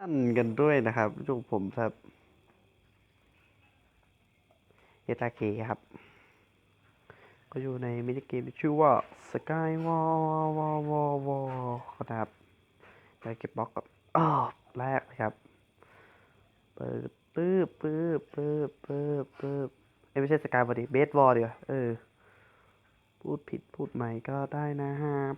อันกันด้วยนะครับลูกผมครับเอตาเคครับ ก็อยู่ในมินิเกมที่ชื่อว่า Sky Wall Wall Wall Wall นะครับไปเก็บบล็อกกับอ้าวแรกนะครับเปิดปื๊บปื๊บปื๊บปื๊บปื๊บเอ้ไม่ใช่สกายวอลดิเบสบอลดีกว่าเออ พูดผิดพูดใหม่ก็ได้นะครับ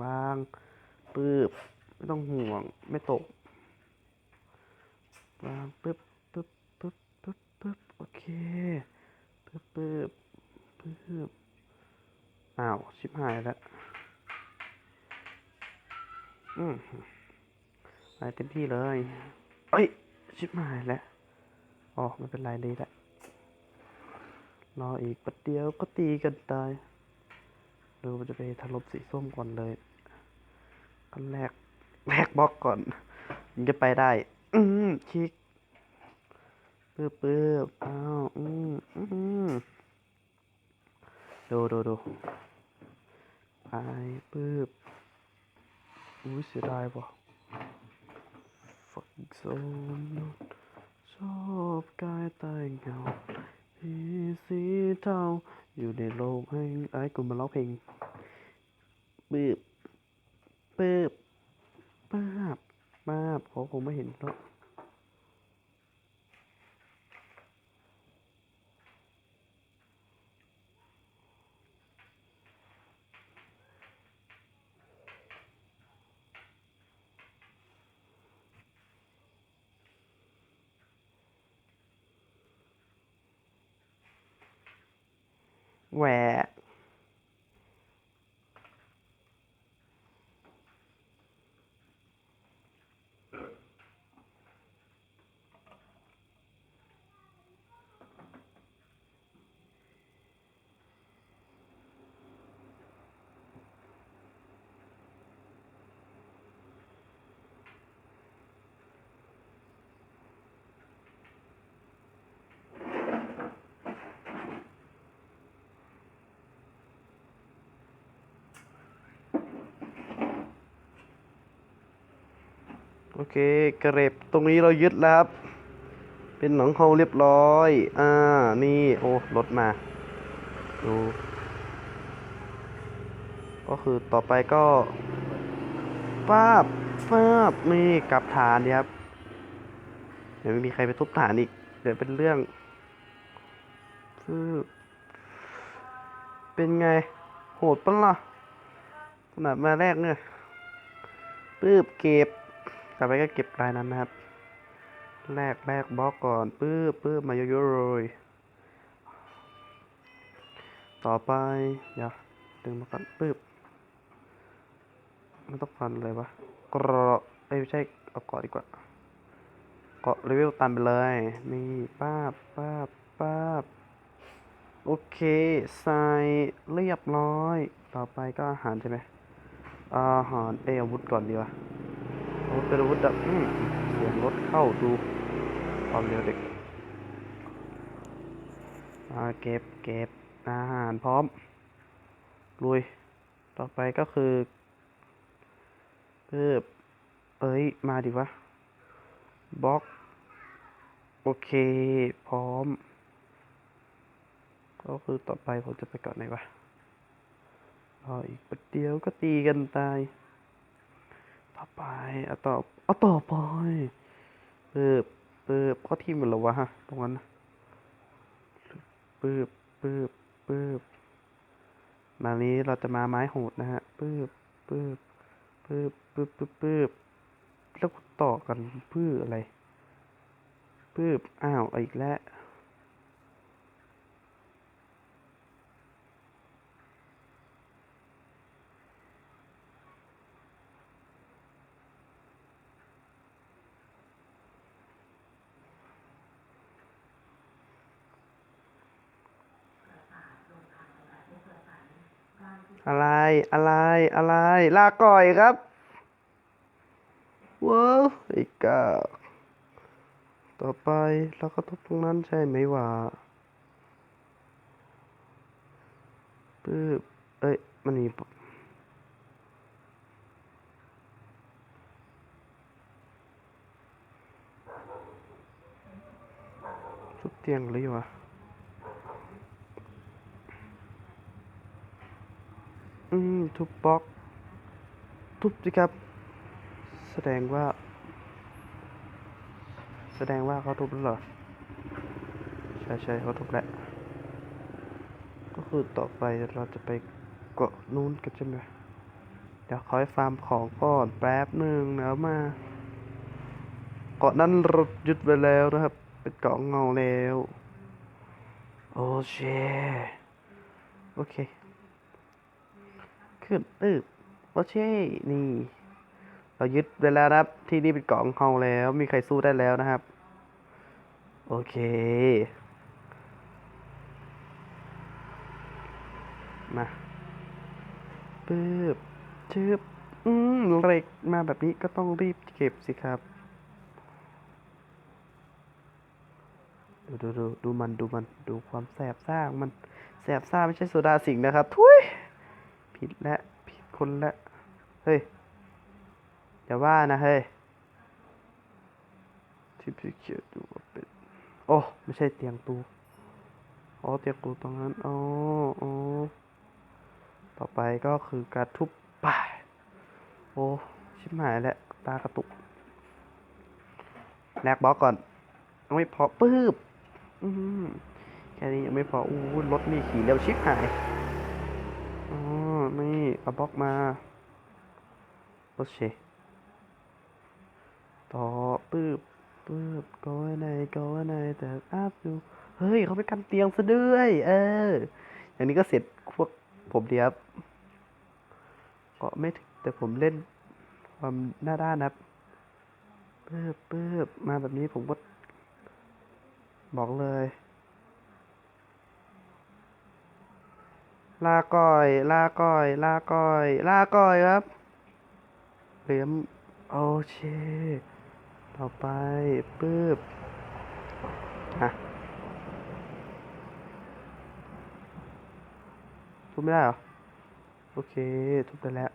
วางปื๊บไม่ต้องห่วงไม่ตก วางปึ๊บปึ๊บปึ๊บปึ๊บปึ๊บโอเคปึ๊บปึ๊บปึ๊บอ้าวชิบหายแล้วอืมไปเต็มที่เลยเอ้ยชิบหายแล้วอ๋อไม่เป็นไรเลยแหละรออีกประเดียวก็ตีกันตายเราจะไปถล่มสีส้มก่อนเลยอันแรกแรกบล็อกก่อนถึงจะไปได้ อืมชิก ปื๊บปื๊บอ้าวอืมอืมดูดูดูไปปื๊บอุ้ยเสียดายว่ะฝักโซนชอบกายใต้เงาพี่สีเทาอยู่ในโลกแห่งไอ้กูมาร้องเพลงปื๊บปื๊บป้าบป้าบเขาคงไม่เห็นหรอกแหวะ โอเคกระเร็บตรงนี้เรายึดแล้วครับ เป็นหนังเฮาเรียบร้อย อ่า นี่ โอ้ รถมา ดู ก็คือต่อไปก็ฟาบฟาบนี่กลับฐานดีครับ เดี๋ยวไม่มีใครไปทุบฐานอีก เดี๋ยวเป็นเรื่องฟืบเป็นไง โหดปะล่ะขนาดมาแรกเนี่ยปื๊บเก็บ ต่อไปก็เก็บรายนั้นนะครับ แรกแรกบล็อกก่อนปื๊บปื๊บมาเยอะๆเลยต่อไปเดี๋ยวดึงมาก่อนปื๊บไม่ต้องฟันเลยวะเกราะเอ้ยไม่ใช่เอาเกาะดีกว่าเกาะเลเวลตันไปเลยนี่ป้าบป้าบป้าบโอเคใส่เรียบร้อย ต่อไปก็อาหารใช่ไหมอาหารเออาวุธก่อนดีกว่า อาวุธเป็นอาวุธแบอืมเสียงรถเข้าดูความเร็วเด็กอาเก็บเก็บอาหารพร้อม ลุย ต่อไปก็คือเพิ่มเอ้ย มาดิวะบล็อก โอเค พร้อม ก็คือต่อไปผมจะไปเกาะไหนวะรออีกประเดี๋ยวก็ตีกันตาย ต่อไปเอาต่อเอาต่อไปเปิบเปิบเขาทีมหมดแล้ววะฮะตรงนั้นนะปืบปืบปืบมานี้เราจะมาไม้โหดนะฮะปืบปืบปืบปืบปืบปืบแล้วต่อกันเพื่ออะไรปืบอ้าวอีกแล้ว อะไร อะไร ลาก่อยครับ ว้าวอีกกาต่อไปแล้วก็ทุบตรงนั้นใช่ไหมวะปึ๊บเอ้ย มันมีชุดเตียงเลยวะ อืม ทุบบล็อก ทุบสิครับ แสดงว่า แสดงว่าเขาทุบแล้วเหรอ ใช่ใช่เขาทุบแล้ว ก็คือต่อไปเราจะไปเกาะนู้นกันใช่ไหมเดี๋ยวขอให้ฟาร์มของก่อนแป๊บหนึ่งแล้วมา เกาะนั้นเรายึดไปแล้วนะครับ เป็นเกาะเงาแล้ว โอเคโอเค ขึ้นตึบโอเคนี่ เรายึดไปแล้วนะครับ ที่นี่เป็นเกาะของเราแล้ว มีใครสู้ได้แล้วนะครับ โอเค มาปึ๊บชึบอืมเหล็กมาแบบนี้ก็ต้องรีบเก็บสิครับ ดูดูดูดูมันดูมันดูความแสบซ่ามันแสบซ่าไม่ใช่โซดาสิงนะครับ ทุย ผิดและผิดคนละ เฮ้ยอย่าว่านะเฮ้ยที่พี่เขียนดูว่าเป็นโอ้ไม่ใช่เตียงตูอ๋อเตียงตูตรงนั้นอ๋ออ๋อต่อไปก็คือการทุบป่าโอ้ชิบหายแล้วตากระตุกแลกบล็อกก่อนยังไม่พอปื๊บแค่นี้ยังไม่พออู้รถมีขี่เร็วชิบหาย เอาบล็อกมาโอเคต่อปื๊บปื๊บก็ไว้ในก็ไว้ในแต่อัพอยู่เฮ้ยเขาไปกันเตียงซะด้วย เออ อย่างนี้ก็เสร็จพวกผมเดียบก็ไม่ถึงแต่ผมเล่นความหน้าด้านนะครับปื๊บปื๊บมาแบบนี้ผมก็บอกเลย ลาก่อย ลาก่อย ลาก่อย ลาก่อยครับ เหลี่ยมโอเค ต่อไปปื๊บอะทุบไม่ได้เหรอ โอเค ทุบได้แล้ว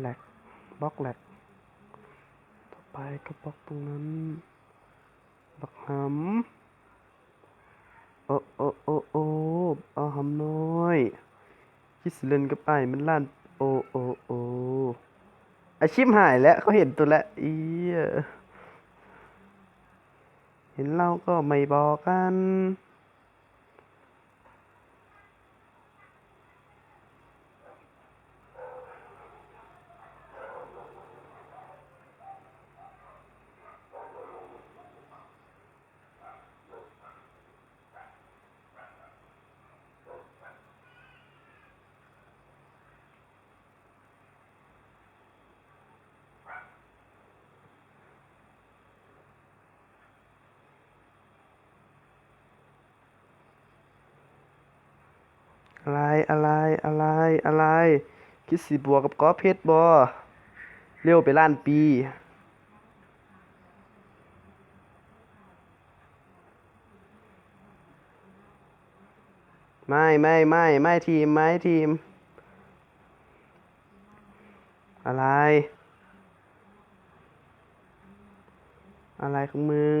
แหลกบล็อกแหลกต่อไปก็บล็อกตรงนั้น บักหำ โอ้โอ้โอ้โอ้เอาหำน้อยคิดสิเล่นกับไอ้มันลั่นโอ้โอ้โอ้อาชีพหายแล้วเขาเห็นตัวแล้วอียเห็นเราก็ไม่บอกกัน อะไรอะไรอะไรอะไร คิดสิบัวกับกอเพชรบอเร็วไปล้านปีไม่ไม่ไม่ไม่ทีมไม่ทีม อะไร อะไรของมึง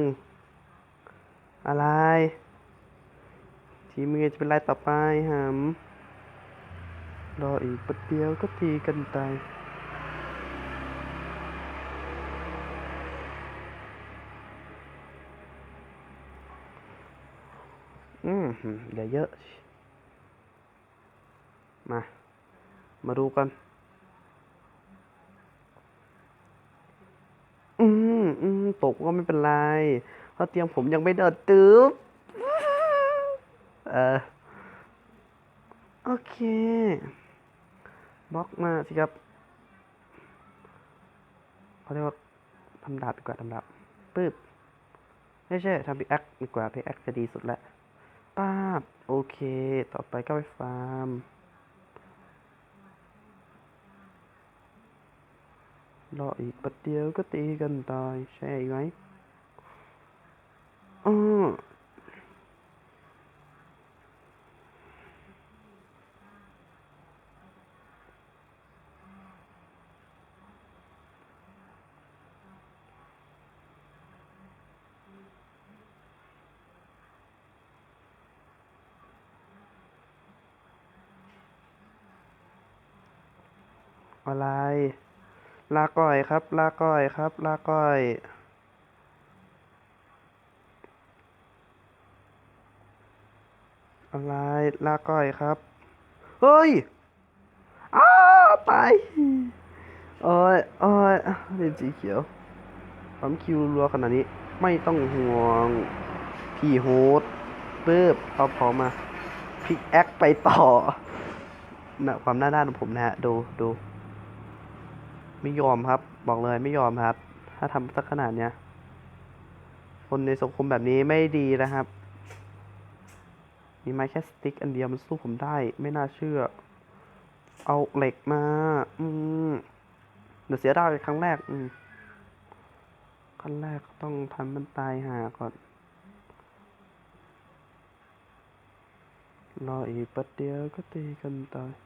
อะไร ทีมมึงจะเป็นไรต่อไปหำรออีกประเดียวก็ตีกันตายอืมเหลือเยอะ มา มาดูกัน อืมอืมตกก็ไม่เป็นไร เพราะเตียงผมยังไม่เดินตึ๊บ เออโอเคบล็อกมาสิครับเขาเรียกว่าทำดาบดีกว่าทำดาบปึ๊บไม่ใช่ทำพิกแอคดีกว่าพิกแอคจะดีสุดแล้วป้าบโอเค ต่อไปก็ไปฟาร์มรออีกประเดียวก็ตีกันตาย ใช่ไหมอ๋อ อะไร ลาก่อยครับ ลาก่อยครับ ลาก่อย อะไร ลาก่อยครับ เฮ้ย อ้าวตายโอ้ยโอ้ยเล่นสีเขียวปั๊มคิวรัวขนาดนี้ ไม่ต้องห่วง พี่โฮสปึ๊บเอาพอมาพิกแอคไปต่อนะความหน้าด้านของผมนะฮะ ดูดู ไม่ยอมครับ บอกเลยไม่ยอมครับ ถ้าทำสักขนาดเนี้ย คนในสังคมแบบนี้ไม่ดีนะครับ มีไม้แค่สติ๊กอันเดียวมันสู้ผมได้ ไม่น่าเชื่อ เอาเหล็กมา อืมเดี๋ยวเสียดายครั้งแรก อืมขั้นแรกต้องทำมันตายหาก่อน รออีกป๊บเดียวก็ตีกันตาย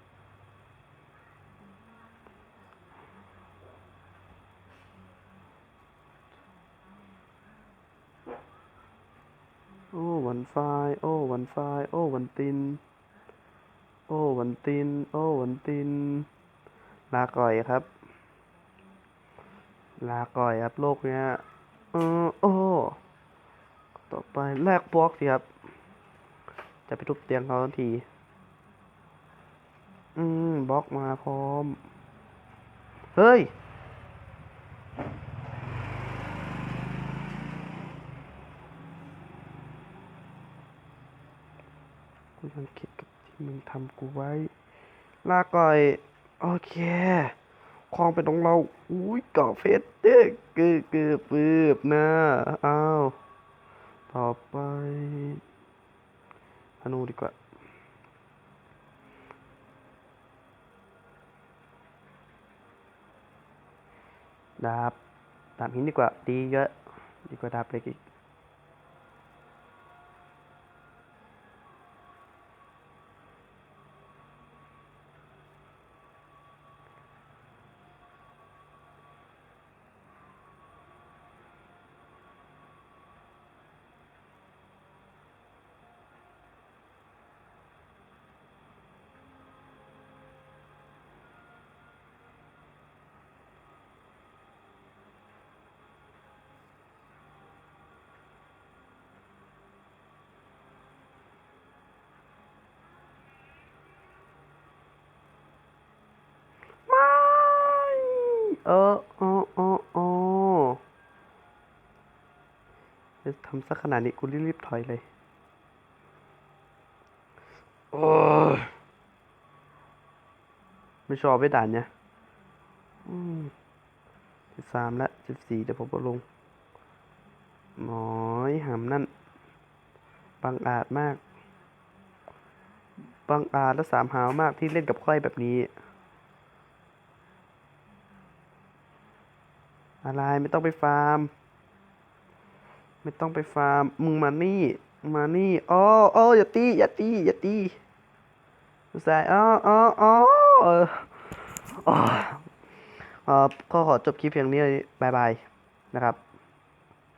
วันไฟโอ้วันไฟโอ้วันติน โอ้วันติน โอ้วันติน ลาก่อยครับ ลาก่อยครับโลกเนี้ยเออโอ้ต่อไปแลกบล็อกสิครับ จะไปทุบเตียงเขาทันที อืมบล็อกมาพร้อม เฮ้ย กูยังคิดกับที่มึงทำกูไว้ ลาก่อย โอเคคลองเป็นของเรา อุ้ยเกาะเพชรเด้อกือกือปืบนะอ้าว ต่อไปธนูดีกว่าดาบดาบหินดีกว่า ดีเยอะ ดีกว่าดาบเล็กอีก เออเออเออเออจะทำสักขนาดนี้กูรีบๆถอยเลยโอ้ยไม่ชอบไปด่านเนี่ยอืมสิบสามและสิบสี่เดี๋ยวผมก็ลงหมอยหำนั่น บังอาจมาก บังอาจและสามหาวมากที่เล่นกับค่อยแบบนี้ อะไรไม่ต้องไปฟาร์ม ไม่ต้องไปฟาร์ม มึงมานี่มานี่อ๋ออ๋ออย่าตีอย่าตีอย่าตีใส่อ๋ออ๋ออ๋อเอออ๋อขอขอจบคลิปเพียงนี้บายบายนะครับ